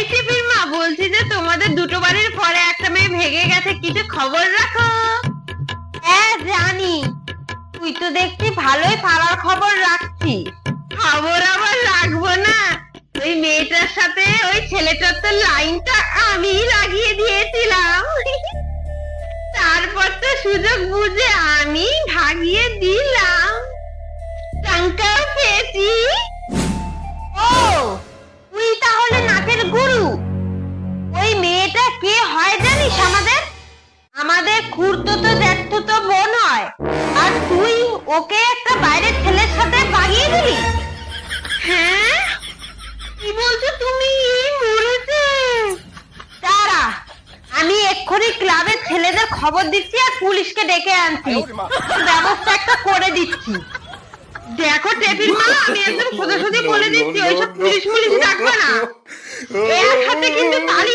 এই টিপির মা বলছি যে তোমাদের দুটো বাড়ির পরে একটা মেয়ে ভেগে গেছে কিছু খবর রাখো? হ্যাঁ জানি। তুই তো দেখছি ভালোই পাড়ার খবর রাখছিস। খবর আবার রাখব না। ওই মেয়েটার সাথে ওই ছেলেটার তো লাইনটা আমি লাগিয়ে দিয়েছিলাম। তারপর তো সুযোগ বুঝে আমি ভাগিয়ে দিলাম। টাঙ্কাও পেয়েছি জানিস আমাদের? আমাদের খুঁড়তো তো দেখতো তো বোন হয় আর তুই ওকে একটা বাইরের ছেলের সাথে বাগিয়ে দিলি? হ্যাঁ? কি বলছো তুমি? মরেছে। তারা আমি এক্ষুনি ক্লাবের ছেলেদের খবর দিচ্ছি আর পুলিশকে ডেকে আনছি। ব্যবস্থা একটা করে দিচ্ছি। দেখো টেপির মা আমি একদম সোজাসুজি বলে দিচ্ছি ওইসব পুলিশ পুলিশ ডাকবে না। এর সাথে কিন্তু তালি